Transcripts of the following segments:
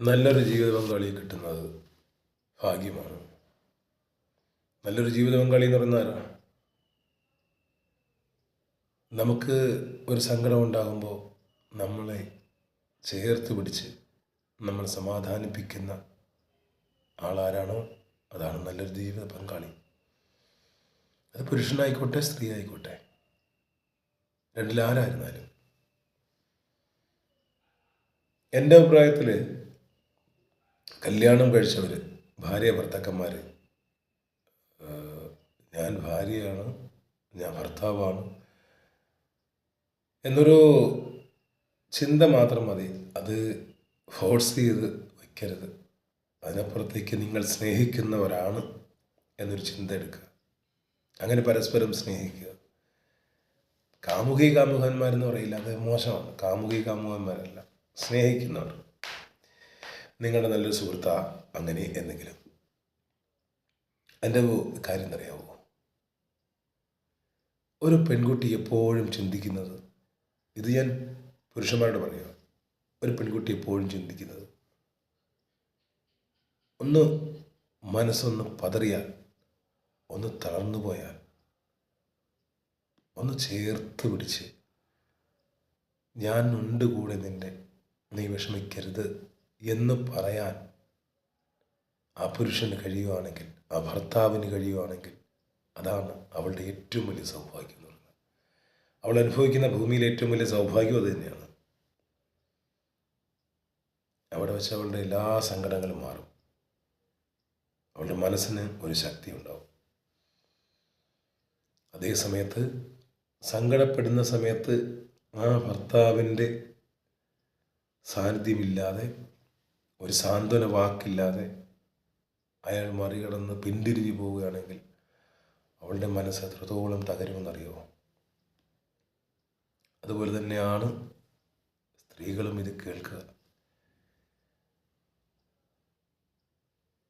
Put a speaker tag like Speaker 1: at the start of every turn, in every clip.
Speaker 1: നല്ലൊരു ജീവിത പങ്കാളിയെ കിട്ടുന്നത് ഭാഗ്യമാണ്. നല്ലൊരു ജീവിത പങ്കാളി എന്ന് പറഞ്ഞാൽ നമുക്ക് ഒരു സങ്കടം ഉണ്ടാകുമ്പോൾ നമ്മളെ ചേർത്ത് പിടിച്ച് നമ്മൾ സമാധാനിപ്പിക്കുന്ന ആളാരാണോ? അതാണ് നല്ലൊരു ജീവിത പങ്കാളി. അത് പുരുഷനായിക്കോട്ടെ സ്ത്രീ ആയിക്കോട്ടെ രണ്ടിലാരായിരുന്നാലും എന്റെ അഭിപ്രായത്തിൽ കല്യാണം കഴിച്ചവർ ഭാര്യ ഭർത്താക്കന്മാർ ഞാൻ ഭാര്യയാണ് ഞാൻ ഭർത്താവാണ് എന്നൊരു ചിന്ത മാത്രം മതി. അത് ഫോഴ്സ് ചെയ്ത് വയ്ക്കരുത് അതിനപ്പുറത്തേക്ക് നിങ്ങൾ സ്നേഹിക്കുന്നവരാണ് എന്നൊരു ചിന്ത എടുക്കുക. അങ്ങനെ പരസ്പരം സ്നേഹിക്കുക. കാമുകി കാമുകന്മാരെന്ന് പറയില്ല അത് മോശമാണ്. കാമുകി കാമുകന്മാരല്ല സ്നേഹിക്കുന്നവർ. നിങ്ങളുടെ നല്ലൊരു സുഹൃത്താ അങ്ങനെ എന്തെങ്കിലും. എന്റെ കാര്യം അറിയാവോ? ഒരു പെൺകുട്ടി എപ്പോഴും ചിന്തിക്കുന്നത് ഇത് ഞാൻ പുരുഷന്മാരോട് പറയുക ഒരു പെൺകുട്ടി എപ്പോഴും ചിന്തിക്കുന്നത് ഒന്ന് മനസ്സൊന്ന് പതറിയാൽ ഒന്ന് തളർന്നു പോയാൽ ഒന്ന് ചേർത്ത് പിടിച്ച് ഞാൻ ഉണ്ട് കൂടെ നിന്റെ നീ വിഷമിക്കരുത് എന്ന് പറയാൻ ആ പുരുഷന് കഴിയുവാണെങ്കിൽ ആ ഭർത്താവിന് കഴിയുവാണെങ്കിൽ അതാണ് അവളുടെ ഏറ്റവും വലിയ സൗഭാഗ്യം എന്ന് പറയുന്നത്. അവൾ അനുഭവിക്കുന്ന ഭൂമിയിലെ ഏറ്റവും വലിയ സൗഭാഗ്യം അത് തന്നെയാണ്. അവിടെ വെച്ച് അവളുടെ എല്ലാ സങ്കടങ്ങളും മാറും. അവളുടെ മനസ്സിന് ഒരു ശക്തി ഉണ്ടാവും. അതേ സമയത്ത് സങ്കടപ്പെടുന്ന സമയത്ത് ആ ഭർത്താവിന്റെ സാന്നിധ്യമില്ലാതെ ഒരു സാന്ത്വന വാക്കില്ലാതെ അയാൾ മറികടന്ന് പിന്തിരിഞ്ഞു പോവുകയാണെങ്കിൽ അവളുടെ മനസ്സ് എത്രത്തോളം തകരുമെന്നറിയോ? അതുപോലെ തന്നെയാണ് സ്ത്രീകളും ഇത് കേൾക്കുക.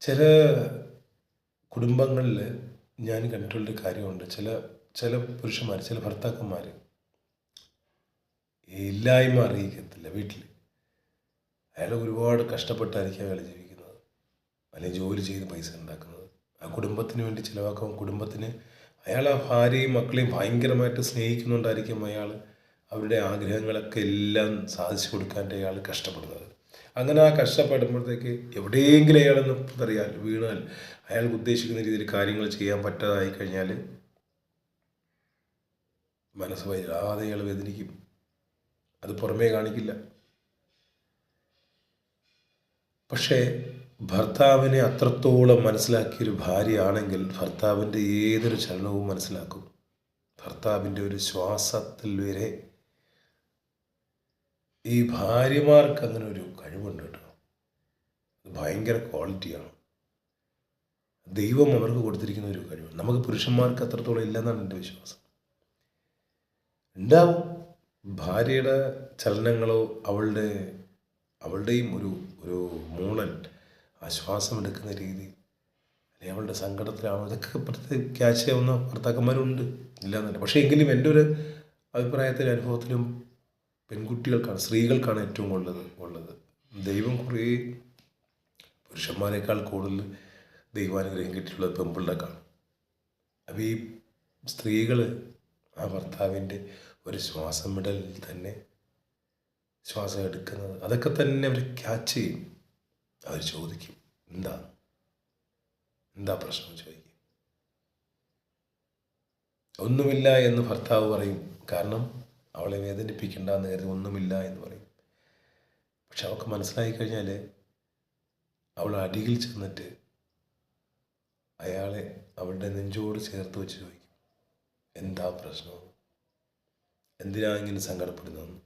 Speaker 1: ചില കുടുംബങ്ങളിൽ ഞാൻ കണ്ടിട്ടുള്ളൊരു കാര്യമുണ്ട്. ചില ചില പുരുഷന്മാർ ചില ഭർത്താക്കന്മാർ ഇല്ലായ്മ അറിയിക്കത്തില്ല വീട്ടിൽ അയാൾ ഒരുപാട് കഷ്ടപ്പെട്ടായിരിക്കും അയാൾ ജീവിക്കുന്നത്. അല്ലെങ്കിൽ ജോലി ചെയ്ത് പൈസ ഉണ്ടാക്കുന്നത്. ആ കുടുംബത്തിന് വേണ്ടി ചിലവാക്കും. കുടുംബത്തിന് അയാൾ ആ ഭാര്യയും മക്കളെയും ഭയങ്കരമായിട്ട് സ്നേഹിക്കുന്നുണ്ടായിരിക്കും അയാൾ അവരുടെ ആഗ്രഹങ്ങളൊക്കെ എല്ലാം സാധിച്ചു കൊടുക്കാൻ അയാൾ കഷ്ടപ്പെടുന്നത്. അങ്ങനെ ആ കഷ്ടപ്പെടുമ്പോഴത്തേക്ക് എവിടെയെങ്കിലും അയാളൊന്ന് അറിയാൻ വീണാൽ അയാൾക്ക് ഉദ്ദേശിക്കുന്ന രീതിയിൽ കാര്യങ്ങൾ ചെയ്യാൻ പറ്റാതായി കഴിഞ്ഞാൽ മനസ്സ് വല്ലാതെ അയാൾ വേദനിക്കും. അത് പുറമേ കാണിക്കില്ല. പക്ഷേ ഭർത്താവിനെ അത്രത്തോളം മനസ്സിലാക്കിയൊരു ഭാര്യയാണെങ്കിൽ ഭർത്താവിന്റെ ഏതൊരു ചലനവും മനസ്സിലാക്കും. ഭർത്താവിന്റെ ഒരു ശ്വാസത്തിൽ വരെ ഈ ഭാര്യമാർക്ക് അങ്ങനെ ഒരു കഴിവുണ്ട് കേട്ടോ. ഭയങ്കര ക്വാളിറ്റിയാണ്. ദൈവം അവർക്ക് കൊടുത്തിരിക്കുന്ന ഒരു കഴിവ് നമുക്ക് പുരുഷന്മാർക്ക് അത്രത്തോളം ഇല്ലെന്നാണ് എന്റെ വിശ്വാസം. ഉണ്ടാവും ഭാര്യയുടെ ചലനങ്ങളോ അവളുടെ അവളുടെയും ഒരു ഒരു മൂളൽ ആശ്വാസം ശ്വാസം എടുക്കുന്ന രീതി അല്ലെങ്കിൽ അവളുടെ സങ്കടത്തിലാണോ? ഇതൊക്കെ പ്രത്യേക ക്യാച്ച് ചെയ്യാവുന്ന ഭർത്താക്കന്മാരുണ്ട്. ഇല്ലാന്നല്ല. പക്ഷേ എങ്കിലും എന്റെ ഒരു അഭിപ്രായത്തിലും അനുഭവത്തിലും പെൺകുട്ടികൾക്കാണ് സ്ത്രീകൾക്കാണ് ഏറ്റവും ഉള്ളത് ഉള്ളത്. ദൈവം കുറേ പുരുഷന്മാരെക്കാൾ കൂടുതൽ ദൈവാനുഗ്രഹം കിട്ടിയിട്ടുള്ളത് പെൺപിള്ളേക്കാണ് അപ്പോൾ ഈ സ്ത്രീകൾ ആ ഭർത്താവിന്റെ ഒരു ശ്വാസം വിടലിൽ തന്നെ ശ്വാസം എടുക്കുന്നത്. അതൊക്കെ തന്നെ അവർ ക്യാച്ച് ചെയ്യും. അവർ ചോദിക്കും എന്താ? എന്താ പ്രശ്നം? ചോദിക്കും. ഒന്നുമില്ല എന്ന് ഭർത്താവ് പറയും. കാരണം അവളെ വേദനിപ്പിക്കണ്ട എന്ന് കരുതി ഒന്നുമില്ല എന്ന് പറയും. പക്ഷെ അവൾക്ക് മനസ്സിലായി കഴിഞ്ഞാൽ അവൾ അടിയിൽ ചെന്നിട്ട് അയാളെ അവളുടെ നെഞ്ചോട് ചേർത്ത് വെച്ച് ചോദിക്കും എന്താ പ്രശ്നം? എന്തിനാ ഇങ്ങനെ സങ്കടപ്പെടുന്നതെന്ന്?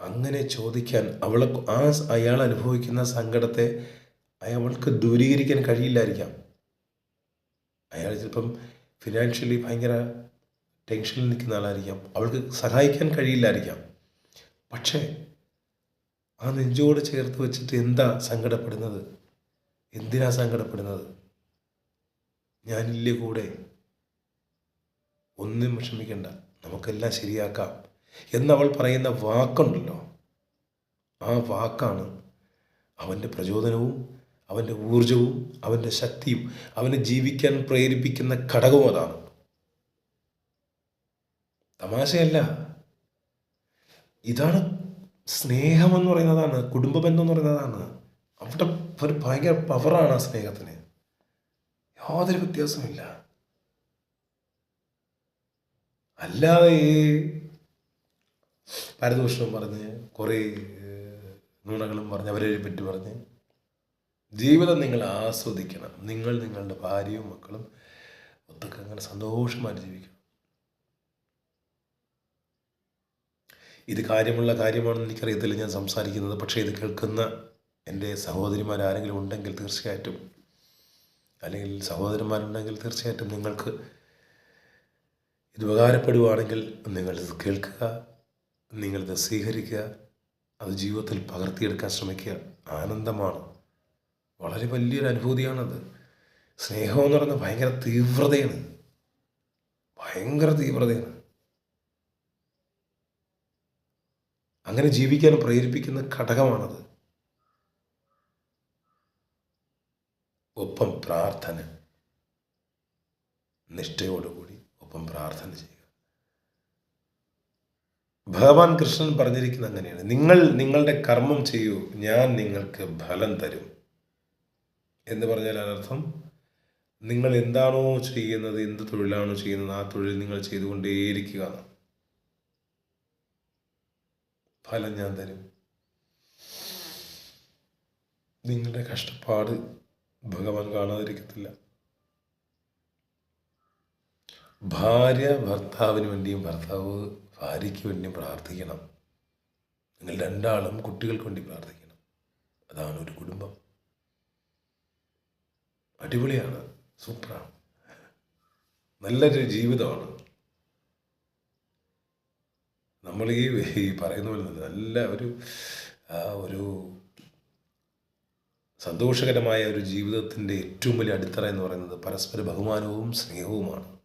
Speaker 1: അങ്ങനെ ചോദിക്കാൻ അവളെ ആ അയാൾ അനുഭവിക്കുന്ന സങ്കടത്തെ അയാൾക്ക് ദൂരീകരിക്കാൻ കഴിയില്ലായിരിക്കാം. അയാൾ ചിലപ്പം ഫിനാൻഷ്യലി ഭയങ്കര ടെൻഷനിൽ നിൽക്കുന്ന ആളായിരിക്കാം. അവൾക്ക് സഹായിക്കാൻ കഴിയില്ലായിരിക്കാം. പക്ഷേ ആ നെഞ്ചോട് ചേർത്ത് വെച്ചിട്ട് എന്താ സങ്കടപ്പെടുന്നത്? എന്തിനാ സങ്കടപ്പെടുന്നത്? ഞാനില്ലേ കൂടെ? ഒന്നും വിഷമിക്കണ്ട. നമുക്കെല്ലാം ശരിയാക്കാം. എന്നവൾ പറയുന്ന വാക്കുണ്ടല്ലോ. ആ വാക്കാണ് അവന്റെ പ്രചോദനവും അവന്റെ ഊർജവും അവന്റെ ശക്തിയും അവനെ ജീവിക്കാൻ പ്രേരിപ്പിക്കുന്ന ഘടകവും അതാണ്. തമാശയല്ല. ഇതാണ് സ്നേഹമെന്ന് പറയുന്നതാണ് കുടുംബ ബന്ധം എന്ന് പറയുന്നതാണ്. അവിടെ ഒരു ഭയങ്കര പവറാണ് ആ സ്നേഹത്തിന്. യാതൊരു വ്യത്യാസമില്ല അല്ലാതെ ഈ പരദൂഷണം പറഞ്ഞ് കുറേ നുണകളും പറഞ്ഞ് അവരെ പറ്റി പറഞ്ഞ് ജീവിതം നിങ്ങൾ ആസ്വദിക്കണം. നിങ്ങൾ നിങ്ങളുടെ ഭാര്യയും മക്കളും ഒത്തൊക്കെ അങ്ങനെ സന്തോഷമായിട്ട് ജീവിക്കണം. ഇത് കാര്യമുള്ള കാര്യമാണെന്ന് എനിക്കറിയത്തില്ല ഞാൻ സംസാരിക്കുന്നത്. പക്ഷേ ഇത് കേൾക്കുന്ന എന്റെ സഹോദരിമാർ ആരെങ്കിലും ഉണ്ടെങ്കിൽ തീർച്ചയായിട്ടും അല്ലെങ്കിൽ സഹോദരന്മാരുണ്ടെങ്കിൽ തീർച്ചയായിട്ടും നിങ്ങൾക്ക് ഇത് ഉപകാരപ്പെടുവാണെങ്കിൽ നിങ്ങളിത് കേൾക്കുക. നിങ്ങളിത് സ്വീകരിക്കുക അത് ജീവിതത്തിൽ പകർത്തിയെടുക്കാൻ ശ്രമിക്കുക ആനന്ദമാണ്. വളരെ വലിയൊരു അനുഭൂതിയാണത്. സ്നേഹം എന്ന് പറയുന്നത് ഭയങ്കര തീവ്രതയാണ്. ഭയങ്കര തീവ്രതയാണ്. അങ്ങനെ ജീവിക്കാൻ പ്രേരിപ്പിക്കുന്ന ഘടകമാണത്. ഒപ്പം പ്രാർത്ഥന നിഷ്ഠയോടുകൂടി ഒപ്പം പ്രാർത്ഥന ചെയ്യുക. ഭഗവാൻ കൃഷ്ണൻ പറഞ്ഞിരിക്കുന്നത് അങ്ങനെയാണ്. നിങ്ങൾ നിങ്ങളുടെ കർമ്മം ചെയ്യൂ ഞാൻ നിങ്ങൾക്ക് ഫലം തരും. എന്ന് പറഞ്ഞാൽ അതിനർത്ഥം നിങ്ങൾ എന്താണോ ചെയ്യുന്നത് എന്ത് തൊഴിലാണോ ചെയ്യുന്നത് ആ തൊഴിൽ നിങ്ങൾ ചെയ്തുകൊണ്ടേയിരിക്കുക. ഫലം ഞാൻ തരും. നിങ്ങളുടെ കഷ്ടപ്പാട് ഭഗവാൻ കാണാതിരിക്കത്തില്ല. ഭാര്യ ഭർത്താവിന് വേണ്ടിയും ഭർത്താവ് ഭാര്യയ്ക്ക് വേണ്ടി പ്രാർത്ഥിക്കണം. നിങ്ങൾ രണ്ടാളും കുട്ടികൾക്ക് വേണ്ടി പ്രാർത്ഥിക്കണം. അതാണ് ഒരു കുടുംബം. അടിപൊളിയാണ്. സൂപ്പറാണ്. നല്ലൊരു ജീവിതമാണ്. നമ്മൾ ഈ പറയുന്ന പോലെ നല്ല ഒരു ഒരു സന്തോഷകരമായ ഒരു ജീവിതത്തിന്റെ ഏറ്റവും വലിയ അടിത്തറ എന്ന് പറയുന്നത് പരസ്പര ബഹുമാനവും സ്നേഹവുമാണ്.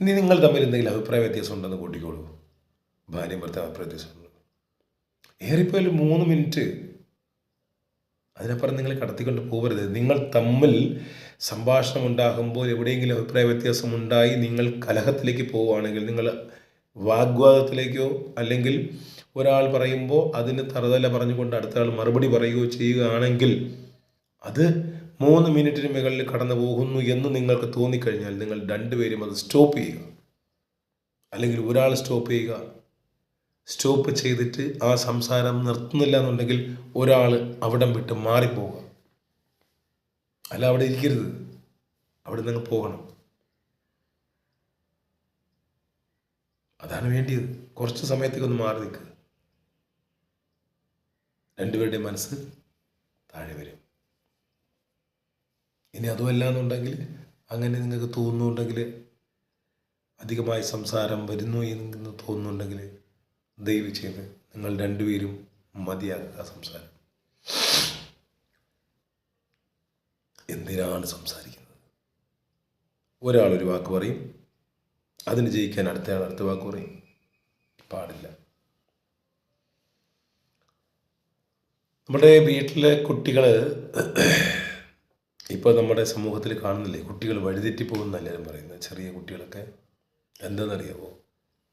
Speaker 1: ഇനി നിങ്ങൾ തമ്മിൽ എന്തെങ്കിലും അഭിപ്രായ വ്യത്യാസം ഉണ്ടെന്ന് കൂട്ടിക്കോളൂ. ഭാര്യയും ഭർത്താവ് അഭിപ്രായ വ്യത്യാസം ഉണ്ട് ഏറിപ്പോയാലും മൂന്ന് മിനിറ്റ് അതിനപ്പുറം നിങ്ങൾ കടത്തിക്കൊണ്ട് പോകരുത്. നിങ്ങൾ തമ്മിൽ സംഭാഷണം ഉണ്ടാകുമ്പോൾ എവിടെയെങ്കിലും അഭിപ്രായ വ്യത്യാസം ഉണ്ടായി നിങ്ങൾ കലഹത്തിലേക്ക് പോവുകയാണെങ്കിൽ നിങ്ങൾ വാഗ്വാദത്തിലേക്കോ അല്ലെങ്കിൽ ഒരാൾ പറയുമ്പോൾ അതിന് തറുതല പറഞ്ഞുകൊണ്ട് അടുത്ത ആൾ മറുപടി പറയുകയോ ചെയ്യുകയാണെങ്കിൽ അത് മൂന്ന് മിനിറ്റിന് മുകളിൽ കടന്നു പോകുന്നു എന്ന് നിങ്ങൾക്ക് തോന്നിക്കഴിഞ്ഞാൽ നിങ്ങൾ രണ്ടുപേരും അത് സ്റ്റോപ്പ് ചെയ്യുക. അല്ലെങ്കിൽ ഒരാൾ സ്റ്റോപ്പ് ചെയ്യുക. സ്റ്റോപ്പ് ചെയ്തിട്ട് ആ സംസാരം നിർത്തുന്നില്ല എന്നുണ്ടെങ്കിൽ ഒരാൾ അവിടം വിട്ട് മാറിപ്പോവുക. അല്ല അവിടെ ഇരിക്കരുത്. അവിടെ നിങ്ങൾ പോകണം. അതാണ് വേണ്ടിയത്. കുറച്ച് സമയത്തേക്ക് ഒന്ന് മാറി നിൽക്കുക രണ്ടുപേരുടെയും മനസ്സ് താഴെ വരും. ഇനി അതുമല്ല എന്നുണ്ടെങ്കിൽ അങ്ങനെ നിങ്ങൾക്ക് തോന്നുന്നുണ്ടെങ്കിൽ അധികമായി സംസാരം വരുന്നു എന്ന് തോന്നുന്നുണ്ടെങ്കിൽ ദയവ് നിങ്ങൾ രണ്ടുപേരും മതിയാക്കുക സംസാരം. എന്തിനാണ് സംസാരിക്കുന്നത്? ഒരാൾ ഒരു വാക്ക് പറയും അതിന് ജയിക്കാൻ അടുത്തയാൾ അടുത്ത വാക്ക് പറയും. പാടില്ല. നമ്മുടെ വീട്ടിലെ കുട്ടികൾ ഇപ്പോൾ നമ്മുടെ സമൂഹത്തിൽ കാണുന്നില്ലേ? കുട്ടികൾ വഴിതെറ്റി പോകുന്ന എല്ലാവരും പറയുന്നത്? ചെറിയ കുട്ടികളൊക്കെ എന്താണെന്നറിയാമോ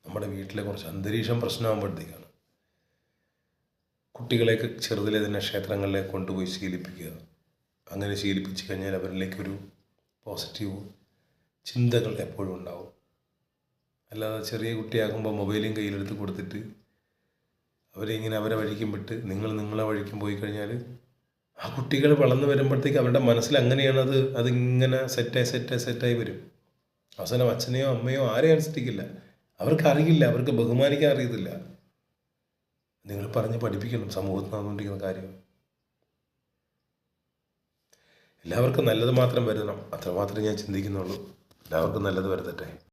Speaker 1: നമ്മുടെ വീട്ടിലെ കുറച്ച് അന്തരീക്ഷം പ്രശ്നമാകുമ്പോഴത്തേക്കാണ്. കുട്ടികളെയൊക്കെ ചെറുതിലെ തന്നെ ക്ഷേത്രങ്ങളിലേക്ക് കൊണ്ടുപോയി ശീലിപ്പിക്കുക. അങ്ങനെ ശീലിപ്പിച്ച് കഴിഞ്ഞാൽ അവരിലേക്കൊരു പോസിറ്റീവ് ചിന്തകൾ എപ്പോഴും ഉണ്ടാവും. അല്ലാതെ ചെറിയ കുട്ടിയാകുമ്പോൾ മൊബൈലും കയ്യിലെടുത്ത് കൊടുത്തിട്ട് അവരെ ഇങ്ങനെ അവരെ വഴിക്കും വിട്ട് നിങ്ങൾ നിങ്ങളെ വഴിക്കും പോയി കഴിഞ്ഞാൽ ആ കുട്ടികൾ വളർന്നു വരുമ്പോഴത്തേക്ക് അവരുടെ മനസ്സിൽ അങ്ങനെയാണ് അത് അതിങ്ങനെ സെറ്റായി സെറ്റായി സെറ്റായി വരും. അവസാനം അച്ഛനെയോ അമ്മയോ ആരെയും അനുസരിക്കില്ല. അവർക്ക് അറിയില്ല അവർക്ക് ബഹുമാനിക്കാൻ അറിയത്തില്ല. നിങ്ങൾ പറഞ്ഞ് പഠിപ്പിക്കണം സമൂഹത്തിൽ നടന്നുകൊണ്ടിരിക്കുന്ന കാര്യം. എല്ലാവർക്കും നല്ലത് മാത്രം വരുത്തണം. അത്രമാത്രമേ ഞാൻ ചിന്തിക്കുന്നുള്ളൂ. എല്ലാവർക്കും നല്ലത് വരുത്തട്ടെ.